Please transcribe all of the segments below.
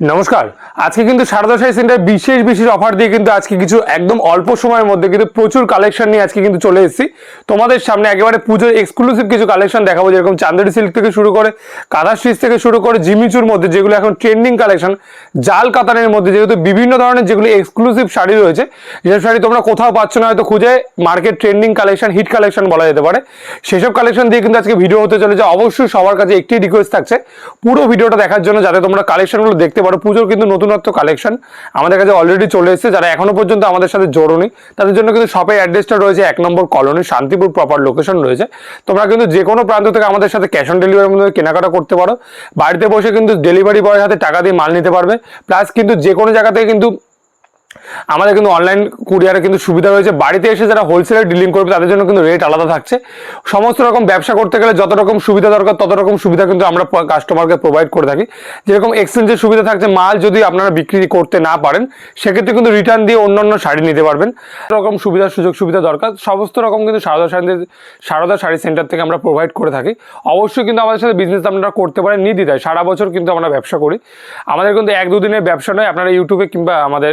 নমস্কার। আজকে কিন্তু সারদা সাই সেন্টার বিশেষ বিশেষ অফার দিয়ে কিন্তু আজকে কিছু একদম অল্প সময়ের মধ্যে কিন্তু প্রচুর কালেকশন নিয়ে আজকে কিন্তু চলে এসেছি। তোমাদের সামনে একেবারে পুজোর এক্সক্লুসিভ কিছু কালেকশন দেখাবো, যেরকম চান্দেরি সিল্ক থেকে শুরু করে, কাঁথা স্টিচ থেকে শুরু করে, জিমিচুর মধ্যে যেগুলো এখন ট্রেন্ডিং কালেকশন জাল কাতানের মধ্যে যেহেতু বিভিন্ন ধরনের যেগুলো এক্সক্লুসিভ শাড়ি রয়েছে, যেসব শাড়ি তোমরা কোথাও পাচ্ছ না, হয়তো খুঁজে market trending collection hit collection বলা যেতে পারে। সেসব কালেকশন দিয়ে কিন্তু আজকে ভিডিও হতে চলেছে। অবশ্যই সবার কাছে একটি রিকোয়েস্ট থাকছে। পুরো ভিডিওটা দেখার জন্য যাতে তোমরা কালেকশনগুলো দেখতে পারো পুজোর কিন্তু নতুনত্ব কালেকশন আমাদের কাছে অলরেডি চলে এসেছে। যারা এখনও পর্যন্ত আমাদের সাথে জোড়নি, তাদের জন্য কিন্তু শপের অ্যাড্রেসটা রয়েছে এক নম্বর কলোনি শান্তিপুর প্রপার লোকেশন রয়েছে। তোমরা কিন্তু যে কোনো প্রান্ত থেকে আমাদের সাথে ক্যাশ অন ডেলিভারি মধ্যে কেনাকাটা করতে পারো। বাড়িতে বসে কিন্তু ডেলিভারি বয়ের হাতে টাকা দিয়ে মাল নিতে পারবে। প্লাস কিন্তু যে কোনো জায়গা থেকে কিন্তু আমাদের কিন্তু অনলাইন কুরিয়ারে কিন্তু সুবিধা রয়েছে। বাড়িতে এসে যারা হোলসেলে ডিলিং করবে, তাদের জন্য কিন্তু রেট আলাদা থাকছে। সমস্ত রকম ব্যবসা করতে গেলে যত রকম সুবিধা দরকার, তত রকম সুবিধা কিন্তু আমরা কাস্টমারকে প্রোভাইড করে থাকি। যেরকম এক্সচেঞ্জের সুবিধা থাকছে, মাল যদি আপনারা বিক্রি করতে না পারেন, সেক্ষেত্রে কিন্তু রিটার্ন দিয়ে অন্য অন্য শাড়ি নিতে পারবেন। রকম সুবিধা, সুযোগ সুবিধা দরকার, সমস্ত রকম কিন্তু সারদা শাড়ি সারদা শাড়ি সেন্টার থেকে আমরা প্রোভাইড করে থাকি। অবশ্যই কিন্তু আমাদের সাথে বিজনেস আপনারা করতে পারেন নির্দ্বিধায় সারা বছর কিন্তু আমরা ব্যবসা করি। আমাদের কিন্তু এক দুদিনের ব্যবসা নয়, আপনারা ইউটিউবে কিংবা আমাদের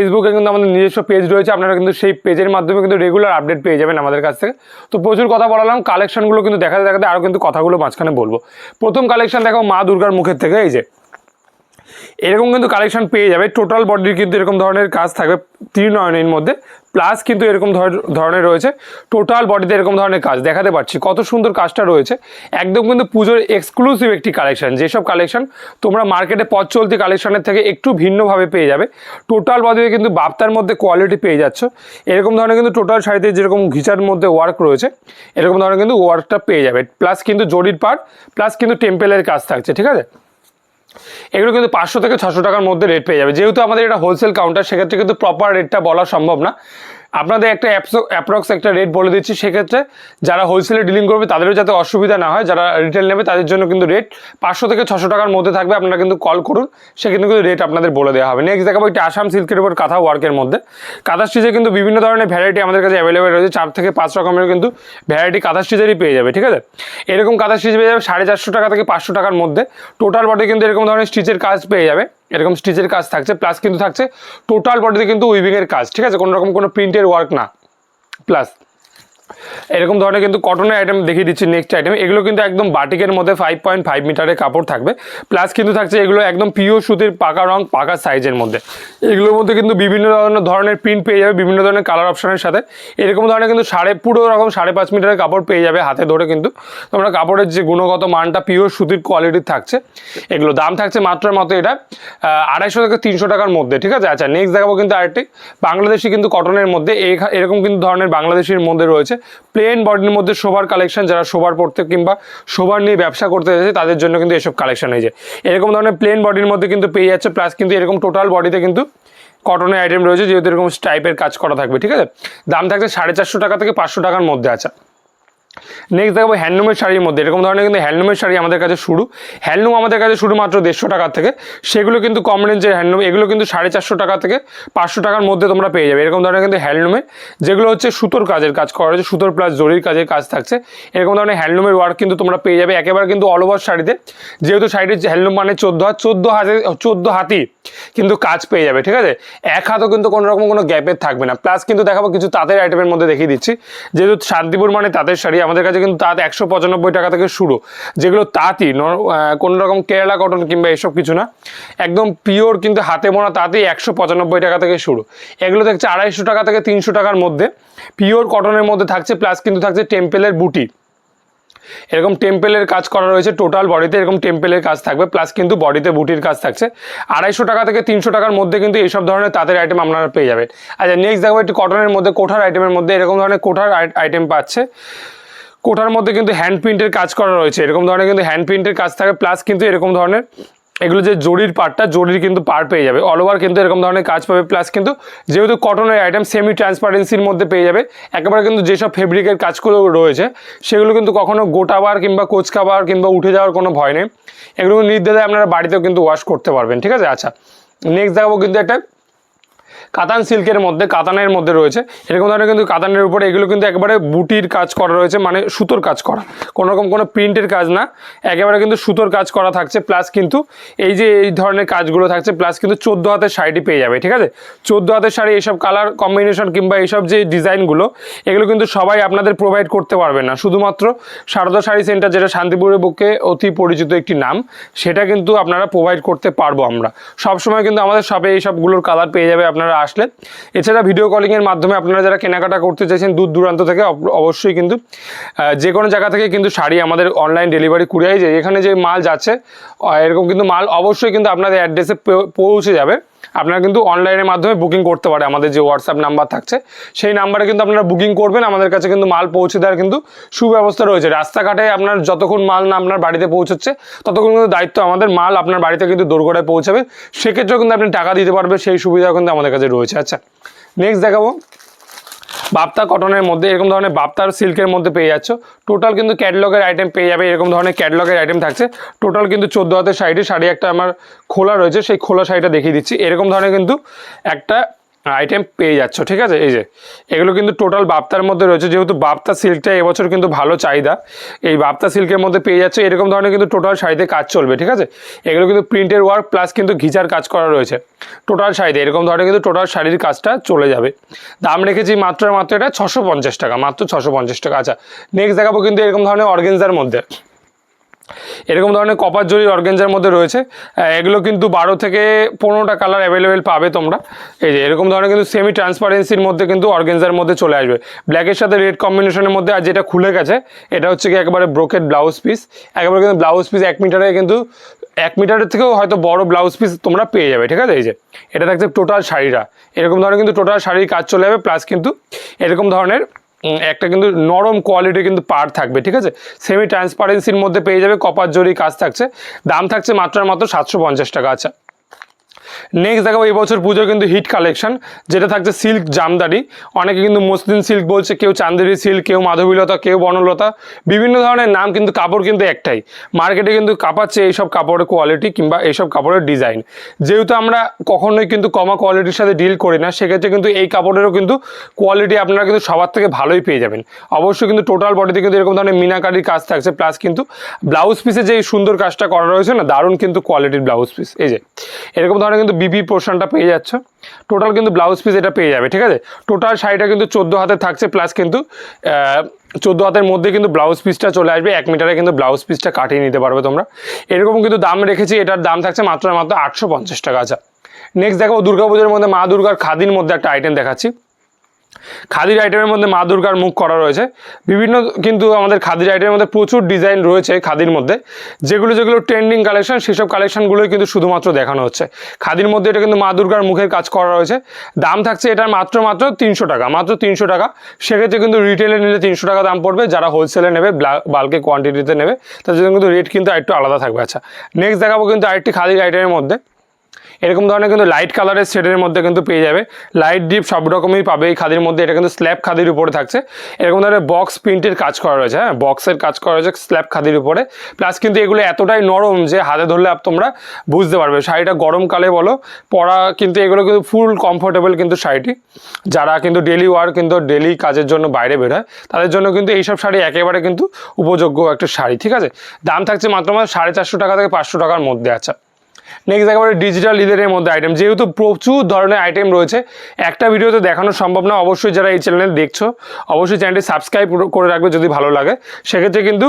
ফেসবুকে কিন্তু আমাদের নিজস্ব পেজ রয়েছে, আপনারা কিন্তু সেই পেজের মাধ্যমে কিন্তু রেগুলার আপডেট পেয়ে যাবেন আমাদের কাছ থেকে। তো প্রচুর কথা বলালাম কালেকশনগুলো কিন্তু দেখাতে দেখাতে আরও কিন্তু কথাগুলো মাঝখানে বলব। প্রথম কালেকশন দেখো মা দুর্গার মুখের থেকে, এই যে। এরকম কিন্তু কালেকশন পেয়ে যাবে। টোটাল বডির কিন্তু এরকম ধরনের কাজ থাকবে ত্রিনয়নের মধ্যে। প্লাস কিন্তু এরকম ধর- ধরনের রয়েছে। টোটাল বডিতে এরকম ধরনের কাজ দেখাতে পারছি। কত সুন্দর কাজটা রয়েছে। একদম কিন্তু পুজোর এক্সক্লুসিভ একটি কালেকশন যেসব কালেকশন তোমরা মার্কেটে পথ চলতি কালেকশনের থেকে একটু ভিন্নভাবে পেয়ে যাবে। টোটাল বডিতে কিন্তু বাপ্তার মধ্যে কোয়ালিটি পেয়ে যাচ্ছ। এরকম ধরনের কিন্তু টোটাল শাড়িতে যেরকম ঘিচার মধ্যে ওয়ার্ক রয়েছে, এরকম ধরনের কিন্তু ওয়ার্কটা পেয়ে যাবে। প্লাস কিন্তু জরির পার প্লাস কিন্তু টেম্পেলের কাজ থাকছে, ঠিক আছে? এগুলো কিন্তু পাঁচশো থেকে ছশো টাকার মধ্যে রেট পেয়ে যাবে। যেহেতু আমাদের এটা হোলসেল কাউন্টার সেক্ষেত্রে কিন্তু প্রপার রেটটা বলা সম্ভব না। আপনাদের একটা অ্যাপ্রক্স একটা রেট বলে দিচ্ছি, সেক্ষেত্রে যারা হোলসেলে ডিলিং করবে, তাদেরও যাতে অসুবিধা না হয়। যারা রিটেল নেবে, তাদের জন্য কিন্তু রেট পাঁচশো থেকে ছশো টাকার মধ্যে থাকবে। আপনারা কিন্তু কল করুন, সেক্ষেত্রে কিন্তু রেট আপনাদের বলে দেওয়া হবে। নেক্সট দেখাবো একটা আসাম সিল্কের উপর কাঁথা ওয়ার্কের মধ্যে। কাঁথা স্টিচে কিন্তু বিভিন্ন ধরনের ভ্যারাইটি আমাদের কাছে অ্যাভেলেবেল রয়েছে। চার থেকে পাঁচ রকমের কিন্তু ভ্যারাইটি কাঁথা স্টিচেরই পেয়ে যাবে, ঠিক আছে? এরকম কাঁথা স্টিচ পেয়ে যাবে, সাড়ে চারশো টাকা থেকে পাঁচশো টাকার মধ্যে। টোটাল বডি কিন্তু এরকম ধরনের স্টিচের কাজ পেয়ে যাবে। এরকম স্টিচের কাজ থাকছে প্লাস কিন্তু থাকছে টোটাল বডিতে কিন্তু উইভিংয়ের কাজ, ঠিক আছে? কোনো রকম কোনো প্রিন্টের ওয়ার্ক না প্লাস এরকম ধরনের কিন্তু কটনের আইটেম দেখিয়ে দিচ্ছি নেক্সট আইটেম এগুলো কিন্তু একদম বাটিকের মধ্যে ফাইভ পয়েন্ট ফাইভ মিটারের কাপড় থাকবে। প্লাস কিন্তু থাকছে এগুলো একদম পিওর সুতির পাকা রং, পাকা সাইজের মধ্যে। এগুলোর মধ্যে কিন্তু বিভিন্ন ধরনের ধরনের প্রিন্ট পেয়ে যাবে, বিভিন্ন ধরনের কালার অপশনের সাথে। এরকম ধরনের কিন্তু সাড়ে, পুরো রকম সাড়ে পাঁচ মিটারের কাপড় পেয়ে যাবে হাতে ধরে কিন্তু। তোমরা কাপড়ের যে গুণগত মানটা পিওর সুতির কোয়ালিটির থাকছে। এগুলো দাম থাকছে মাত্র মতো এটা আড়াইশো থেকে তিনশো টাকার মধ্যে, ঠিক আছে? আচ্ছা নেক্সট দেখাবো কিন্তু আরেকটি। বাংলাদেশি কিন্তু কটনের মধ্যে এরকম কিন্তু ধরনের বাংলাদেশির মধ্যে রয়েছে। প্লেন বডির মধ্যে শোবার কালেকশন যারা শোবার পড়তে কিংবা শোবার নিয়ে ব্যবসা করতে যাচ্ছে তাদের জন্য কিন্তু এসব কালেকশন যায় এরকম ধরনের প্লেন বডির মধ্যে কিন্তু পেয়ে যাচ্ছে প্লাস কিন্তু এরকম টোটাল বডিতে কিন্তু কটনের আইটেম রয়েছে, যেহেতু এরকম স্টাইপের কাজ করা থাকবে, ঠিক আছে? দাম থাকছে সাড়ে চারশো টাকা থেকে পাঁচশো টাকার মধ্যে আছে। নেক্সট দেখাবো হ্যান্ডলুমের শাড়ির মধ্যে। এরকম ধরনের কিন্তু হ্যান্ডলুমের শাড়ি আমাদের কাছে শুরু। হ্যান্ডলুম আমাদের কাছে শুরু মাত্র দেড়শো টাকার থেকে। সেগুলো কিন্তু কম রেঞ্জের হ্যান্ডলুম এগুলো কিন্তু সাড়ে চারশো টাকা থেকে পাঁচশো টাকার মধ্যে তোমরা পেয়ে যাবে। এরকম ধরনের কিন্তু হ্যান্ডলুমে যেগুলো হচ্ছে সুতোর কাজের কাজ করা হয়েছে। সুতোর প্লাস জরির কাজের কাজ থাকছে। এরকম ধরনের হ্যান্ডলুমের ওয়ার্ক কিন্তু তোমরা পেয়ে যাবে। একেবারে কিন্তু অল ওভার শাড়িতে। যেহেতু শাড়ির হ্যান্ডলুম মানে চোদ্দ হাত, চোদ্দ হাতে, চোদ্দ হাতি কিন্তু কাজ পেয়ে যাবে, ঠিক আছে? এক হাতও কিন্তু কোনো রকম কোনো গ্যাপের থাকবে না। প্লাস কিন্তু দেখাবো কিছু তাঁতের আইটেমের মধ্যে দেখিয়ে দিচ্ছি। যেহেতু শান্তিপুর মানে তাঁতের শাড়ি আমাদের কাছে কিন্তু তাঁত একশো পঁচানব্বই টাকা থেকে শুরু, যেগুলো তাঁতই কোনো রকম কেরালা কটন কিংবা এসব কিছু না। একদম পিওর কিন্তু হাতে বোনা তাঁতই একশো পঁচানব্বই টাকা থেকে শুরু। এগুলো থাকছে আড়াইশো টাকা থেকে তিনশো টাকার মধ্যে। পিওর কটনের মধ্যে থাকছে প্লাস কিন্তু থাকছে টেম্পেলের বুটি এরকম টেম্পেলের কাজ করা রয়েছে টোটাল বডিতে এরকম টেম্পেলের কাজ থাকবে প্লাস কিন্তু বডিতে বুটির কাজ থাকছে। আড়াইশো টাকা থেকে তিনশো টাকার মধ্যে কিন্তু এইসব ধরনের তাঁতের আইটেম আপনারা পেয়ে যাবেন। আচ্ছা নেক্সট দেখব একটু কটনের মধ্যে, কোঠার আইটেমের মধ্যে এরকম ধরনের কোঠার আইটেম পাচ্ছে। কোঠার মধ্যে কিন্তু হ্যান্ড প্রিন্টের কাজ করা রয়েছে। এরকম ধরনের কিন্তু হ্যান্ড প্রিন্টের কাজ থাকে প্লাস কিন্তু এরকম ধরনের এগুলো যে জরির পার্টটা জরির কিন্তু পার পেয়ে যাবে। অল ওভার কিন্তু এরকম ধরনের কাজ পাবে প্লাস কিন্তু যেহেতু কটনের আইটেম সেমি ট্রান্সপারেন্সির মধ্যে পেয়ে যাবে, একেবারে কিন্তু যেসব ফেব্রিকের কাজগুলো রয়েছে, সেগুলো কিন্তু কখনো গোটাবার কিংবা কোচকাবার কিংবা উঠে যাওয়ার কোনো ভয় নেই। এগুলো নির্দ্বিধায় আপনারা বাড়িতেও কিন্তু ওয়াশ করতে পারবেন, ঠিক আছে? আচ্ছা নেক্সট দেখাবো কিন্তু একটা কাতান সিল্কের মধ্যে, কাতানের মধ্যে রয়েছে। এরকম ধরনের কিন্তু কাতানের উপরে এগুলো কিন্তু একেবারে বুটির কাজ করা রয়েছে মানে সুতোর কাজ করা। কোনো রকম কোনো প্রিন্টের কাজ না, একেবারে কিন্তু সুতোর কাজ করা থাকছে, প্লাস কিন্তু এই যে এই ধরনের কাজগুলো থাকছে, প্লাস কিন্তু চোদ্দ হাতের শাড়িটি পেয়ে যাবে, ঠিক আছে? চোদ্দ হাতের শাড়ি এইসব কালার কম্বিনেশন কিংবা এইসব যে ডিজাইনগুলো, এগুলো কিন্তু সবাই আপনাদের প্রোভাইড করতে পারবে না। শুধুমাত্র সারদা শাড়ি সেন্টার, যেটা শান্তিপুরের বুকে অতি পরিচিত একটি নাম, সেটা কিন্তু আপনারা প্রোভাইড করতে পারব আমরা। সবসময় কিন্তু আমাদের শপে এই সবগুলোর কালার পেয়ে যাবে আপনারা আসলে এছাড়া ভিডিও কলিংয়ের মাধ্যমে আপনারা যারা কেনাকাটা করতে চাইছেন দূর দূরান্ত থেকে অবশ্যই কিন্তু যে কোনো জায়গা থেকে কিন্তু শাড়ি আমাদের অনলাইন ডেলিভারি কুরিয়াই যায়। এখানে যে মাল যাচ্ছে এরকম কিন্তু মাল অবশ্যই কিন্তু আপনাদের অ্যাড্রেসে পৌঁছে যাবে। আপনারা কিন্তু অনলাইনের মাধ্যমে বুকিং করতে পারে। আমাদের যে হোয়াটসঅ্যাপ নাম্বার থাকছে, সেই নাম্বারে কিন্তু আপনারা বুকিং করবেন। আমাদের কাছে কিন্তু মাল পৌঁছে দেওয়ার কিন্তু সুব্যবস্থা রয়েছে। রাস্তাঘাটে আপনার যতক্ষণ মাল না আপনার বাড়িতে পৌঁছচ্ছে, ততক্ষণ কিন্তু দায়িত্ব আমাদের। মাল আপনার বাড়িতে কিন্তু দোরগোড়ায় পৌঁছাবে। সেক্ষেত্রেও কিন্তু আপনি টাকা দিতে পারবে সেই সুবিধা কিন্তু আমাদের কাছে রয়েছে। আচ্ছা নেক্সট দেখাবো। বাপ্তা কটনের মধ্যে এরকম ধরনের বাপ্তার সিল্কের মধ্যে পেয়ে যাচ্ছ। টোটাল কিন্তু ক্যাটলগের আইটেম পেয়ে যাবে, এরকম ধরনের ক্যাটলগের আইটেম থাকছে। টোটাল কিন্তু চোদ্দ হাতের সাইডে শাড়ি একটা আমার খোলা রয়েছে, সেই খোলা শাড়িটা দেখিয়ে দিচ্ছি। এরকম ধরনের কিন্তু একটা আইটেম পেয়ে যাচ্ছ, ঠিক আছে? এই যে, এগুলো কিন্তু টোটাল বাপ্তার মধ্যে রয়েছে, যেহেতু বাপ্তা সিল্কটা এবছর কিন্তু ভালো চাহিদা। এই বাপ্তা সিল্কের মধ্যে পেয়ে যাচ্ছে, এরকম ধরনের কিন্তু টোটাল শাড়িতে কাজ চলবে, ঠিক আছে? এগুলো কিন্তু প্রিন্টের ওয়ার্ক প্লাস কিন্তু ঘিচার কাজ করা রয়েছে। টোটাল শাড়িতে এরকম ধরনের কিন্তু টোটাল শাড়ির কাজটা চলে যাবে। দাম রেখেছি মাত্র মাত্র এটা ছশো টাকা, মাত্র ছশো টাকা। আচ্ছা নেক্সট দেখাবো কিন্তু এরকম ধরনের অর্গেনজার মধ্যে। এরকম ধরনের কপার জরি অর্গেঞ্জার মধ্যে রয়েছে। এগুলো কিন্তু বারো থেকে পনেরোটা কালার অ্যাভেলেবেল পাবে তোমরা। এই যে, এরকম ধরনের কিন্তু সেমি ট্রান্সপারেন্সির মধ্যে কিন্তু অর্গেঞ্জার মধ্যে চলে আসবে। ব্ল্যাকের সাথে রেড কম্বিনেশনের মধ্যে আর যেটা খুলে গেছে, এটা হচ্ছে কি একেবারে ব্রোকেট ব্লাউজ পিস একেবারে কিন্তু ব্লাউজ পিস এক মিটারে কিন্তু, এক মিটারের থেকেও হয়তো বড় ব্লাউজ পিস তোমরা পেয়ে যাবে, ঠিক আছে? এই যে, এটা থাকছে টোটাল শাড়িটা। এরকম ধরনের কিন্তু টোটাল শাড়ির কাজ চলে যাবে প্লাস কিন্তু এরকম ধরনের একটা কিন্তু নরম কোয়ালিটির কিন্তু পার থাকবে, ঠিক আছে? সেমি ট্রান্সপারেন্সির মধ্যে পেয়ে যাবে কপার জরি কাজ থাকছে। দাম থাকছে মাত্রার মাত্র সাতশো পঞ্চাশ টাকা আচ্ছা। নেক্সট দেখাবো, এই বছর পুজোর কিন্তু হিট কালেকশন যেটা থাকছে সিল্ক জামদানি। অনেকে কিন্তু মসলিন সিল্ক বলছে, কেউ চান্দেরি সিল্ক কেউ মাধবীলতা, কেউ বনলতা। বিভিন্ন ধরনের নাম কিন্তু, কাপড় কিন্তু একটাই। মার্কেটে কিন্তু কাপাচ্ছে এইসব কাপড়ের কোয়ালিটি কিংবা এইসব কাপড়ের ডিজাইন যেহেতু আমরা কখনোই কিন্তু কমা কোয়ালিটির সাথে ডিল করি না, সেক্ষেত্রে কিন্তু এই কাপড়েরও কিন্তু কোয়ালিটি আপনারা কিন্তু সবার থেকে ভালোই পেয়ে যাবেন। অবশ্যই কিন্তু টোটাল বডিতে কিন্তু এরকম ধরনের মিনাকারির কাজ থাকছে প্লাস কিন্তু ব্লাউজ পিসে যে সুন্দর কাজটা করা রয়েছে না, দারুণ কিন্তু কোয়ালিটির ব্লাউজ পিস এই যে, এরকম ধরনের কিন্তু বিবি পোর্শনটা পেয়ে যাচ্ছ। টোটাল কিন্তু ব্লাউজ পিস এটা পেয়ে যাবে, ঠিক আছে? টোটাল শাড়িটা কিন্তু চোদ্দ হাতে থাকছে প্লাস কিন্তু চোদ্দ হাতের মধ্যে কিন্তু ব্লাউজ পিসটা চলে আসবে, এক মিটারে কিন্তু ব্লাউজ পিসটা কাটিয়ে নিতে পারবে তোমরা। এরকম কিন্তু দাম রেখেছি, এটার দাম থাকছে মাত্র মাত্র আটশো পঞ্চাশ টাকা আচ্ছা। নেক্সট দেখো, দুর্গাপুজোর মধ্যে মা দুর্গার খাদির মধ্যে একটা আইটেম দেখাচ্ছি। খাদির আইটেমের মধ্যে মা দুর্গার মুখ করা রয়েছে। বিভিন্ন কিন্তু আমাদের খাদির আইটেমের মধ্যে প্রচুর ডিজাইন রয়েছে খাদির মধ্যে। যেগুলো যেগুলো ট্রেন্ডিং কালেকশন সেসব কালেকশনগুলোই কিন্তু শুধুমাত্র দেখানো হচ্ছে। খাদির মধ্যে এটা কিন্তু মা দুর্গার মুখের কাজ করা রয়েছে। দাম থাকছে এটার মাত্র মাত্র তিনশো টাকা, মাত্র তিনশো টাকা। সেক্ষেত্রে কিন্তু রিটেলে নিলে তিনশো টাকা দাম পড়বে। যারা হোলসেলে নেবে বাল্কে কোয়ান্টিটিতে নেবে তার জন্য কিন্তু রেট কিন্তু একটু আলাদা থাকবে। আচ্ছা নেক্সট দেখাবো কিন্তু আরেকটি খাদির আইটেমের মধ্যে। এরকম ধরনের কিন্তু লাইট কালারের শেডের মধ্যে কিন্তু পেয়ে যাবে। লাইট ডিপ সব রকমই পাবে এই খাদির মধ্যে, এটা কিন্তু স্ল্যাব খাদির উপরে থাকছে। এরকম ধরনের বক্স প্রিন্টের কাজ করা রয়েছে হ্যাঁ? বক্সের কাজ করা রয়েছে স্ল্যাব খাদির উপরে। প্লাস কিন্তু এগুলো এতটাই নরম যে হাতে ধরলে তোমরা বুঝতে পারবে। শাড়িটা গরমকালে বলো, পরা কিন্তু এগুলো কিন্তু ফুল কমফোর্টেবল কিন্তু শাড়িটি। যারা কিন্তু ডেলি ওয়ার কিন্তু ডেলি কাজের জন্য বাইরে বেরোয় তাদের জন্য কিন্তু এইসব শাড়ি একেবারে কিন্তু উপযোগ্য একটা শাড়ি, ঠিক আছে? দাম থাকছে মাত্র মাত্র সাড়ে চারশো টাকা থেকে পাঁচশো টাকার মধ্যে আচ্ছা। নেক্সট একেবারে ডিজিটাল লিডারের মধ্যে আইটেম যেহেতু প্রচুর ধরনের আইটেম রয়েছে, একটা ভিডিওতে দেখানো সম্ভব না। অবশ্যই যারা এই চ্যানেলে দেখছ, অবশ্যই চ্যানেলটি সাবস্ক্রাইব করে রাখবে যদি ভালো লাগে। সেক্ষেত্রে কিন্তু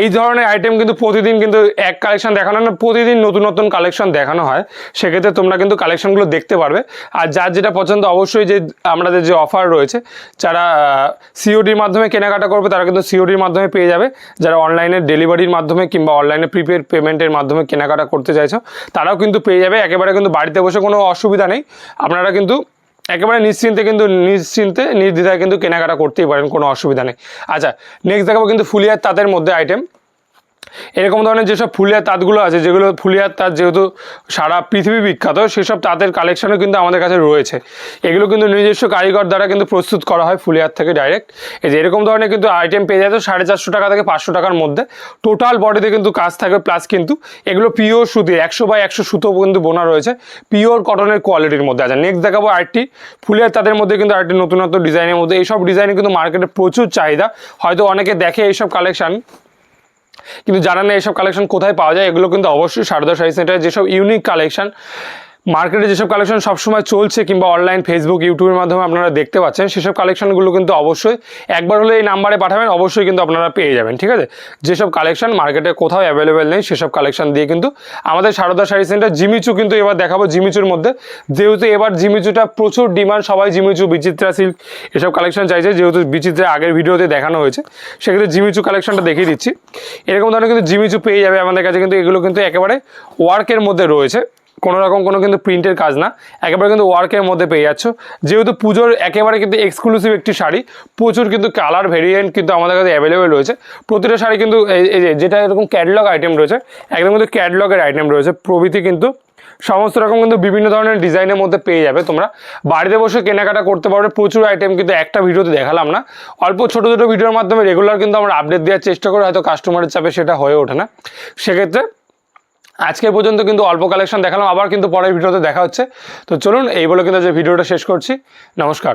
এই ধরনের আইটেম কিন্তু প্রতিদিন কিন্তু এক কালেকশন দেখানো না, প্রতিদিন নতুন নতুন কালেকশন দেখানো হয়। সেক্ষেত্রে তোমরা কিন্তু কালেকশনগুলো দেখতে পারবে। আর যার যেটা পছন্দ, অবশ্যই যে আমাদের যে অফার রয়েছে, যারা সিওডির মাধ্যমে কেনাকাটা করবে, তারা কিন্তু সিওডির মাধ্যমে পেয়ে যাবে। যারা অনলাইনে ডেলিভারির মাধ্যমে কিংবা অনলাইনে প্রিপেড পেমেন্টের মাধ্যমে কেনাকাটা করতে চাইছো, তারাও কিন্তু পেয়ে যাবে। একেবারে কিন্তু বাড়িতে বসে কোনো অসুবিধা নেই। আপনারা কিন্তু একেবারে নিশ্চিন্তে কিন্তু, নিশ্চিন্তে নির্দ্বিধায় কিন্তু কেনাকাটা করতেই পারেন, কোনো অসুবিধা নেই। আচ্ছা নেক্সট দেখাবো কিন্তু ফুলিয়ার তাদের মধ্যে আইটেম এরকম ধরনের যেসব ফুলিয়ার তাঁতগুলো আছে, যেগুলো ফুলিয়ার তাঁত যেহেতু সারা পৃথিবী বিখ্যাত, সেসব তাঁতের কালেকশনও কিন্তু আমাদের কাছে রয়েছে। এগুলো কিন্তু নিজস্ব কারিগর দ্বারা কিন্তু প্রস্তুত করা হয় ফুলিয়ার থেকে ডাইরেক্ট এই যে এরকম ধরনের কিন্তু আইটেম পেয়ে যায় তো সাড়ে চারশো টাকা থেকে পাঁচশো টাকার মধ্যে। টোটাল বডিতে কিন্তু কাজ থাকবে প্লাস কিন্তু এগুলো পিওর সুতির একশো বাই একশো সুতো কিন্তু বোনা রয়েছে। পিওর কটনের কোয়ালিটির মধ্যে আছে। নেক্সট দেখাবো আরেকটি। ফুলের তাদের মধ্যে কিন্তু আরেকটি নতুনত্ব ডিজাইনের মধ্যে। এইসব ডিজাইনে কিন্তু মার্কেটে প্রচুর চাহিদা। হয়তো অনেকে দেখে এইসব কালেকশন কিন্তু জানা নেই এসব কালেকশন কোথায় পাওয়া যায়, এগুলো কিন্তু অবশ্যই সারদা শাড়ি সেন্টারে যেসব ইউনিক কালেকশন মার্কেটে যেসব কালেকশন সবসময় চলছে কিংবা অনলাইন ফেসবুক ইউটিউবের মাধ্যমে আপনারা দেখতে পাচ্ছেন, সেসব কালেকশনগুলো কিন্তু অবশ্যই একবার হলে এই নাম্বারে পাঠাবেন, অবশ্যই কিন্তু আপনারা পেয়ে যাবেন, ঠিক আছে? যেসব কালেকশন মার্কেটে কোথাও অ্যাভেলেবেল নেই, সেসব কালেকশন দিয়ে কিন্তু আমাদের সারদা শাড়ি সেন্টার জিমিচু কিন্তু এবার দেখাবো জিমিচুর মধ্যে। যেহেতু এবার জিমিচুটা প্রচুর ডিমান্ড সবাই জিমিচু, বিচিত্রা সিল্ক এসব কালেকশন চাইছে, যেহেতু বিচিত্রা আগের ভিডিওতে দেখানো হয়েছে, সেক্ষেত্রে জিমিচু কালেকশনটা দেখিয়ে দিচ্ছি। এরকম ধরনের কিন্তু জিমিচু পেয়ে যাবে আমাদের কাছে, কিন্তু এগুলো কিন্তু একেবারে ওয়ার্কের মধ্যে রয়েছে। কোনো রকম কোনো কিন্তু প্রিন্টের কাজ না। একেবারে কিন্তু ওয়ার্কের মধ্যে পেয়ে যাচ্ছ। যেহেতু পুজোর একেবারে কিন্তু এক্সক্লুসিভ একটি শাড়ি, প্রচুর কিন্তু কালার ভেরিয়েন্ট কিন্তু আমাদের কাছে অ্যাভেলেবেল রয়েছে। প্রতিটা শাড়ি কিন্তু এই যেটা এরকম ক্যাটলগ আইটেম রয়েছে, একদম কিন্তু ক্যাটলগের আইটেম রয়েছে। প্রভৃতি কিন্তু সমস্ত রকম কিন্তু বিভিন্ন ধরনের ডিজাইনের মধ্যে পেয়ে যাবে তোমরা। বাড়িতে বসে কেনাকাটা করতে পারবে, প্রচুর আইটেম কিন্তু একটা ভিডিওতে দেখালাম না। অল্প ছোটো ছোটো ভিডিওর মাধ্যমে রেগুলার কিন্তু আমরা আপডেট দেওয়ার চেষ্টা করি, হয়তো কাস্টমারের চাপে সেটা হয়ে ওঠে না। সেক্ষেত্রে আজকে পর্যন্ত কিন্তু অল্প কালেকশন দেখালাম, আবার কিন্তু পরের ভিডিওতে দেখা হচ্ছে। তো চলুন, এই বলে কিন্তু যে ভিডিওটা শেষ করছি। নমস্কার।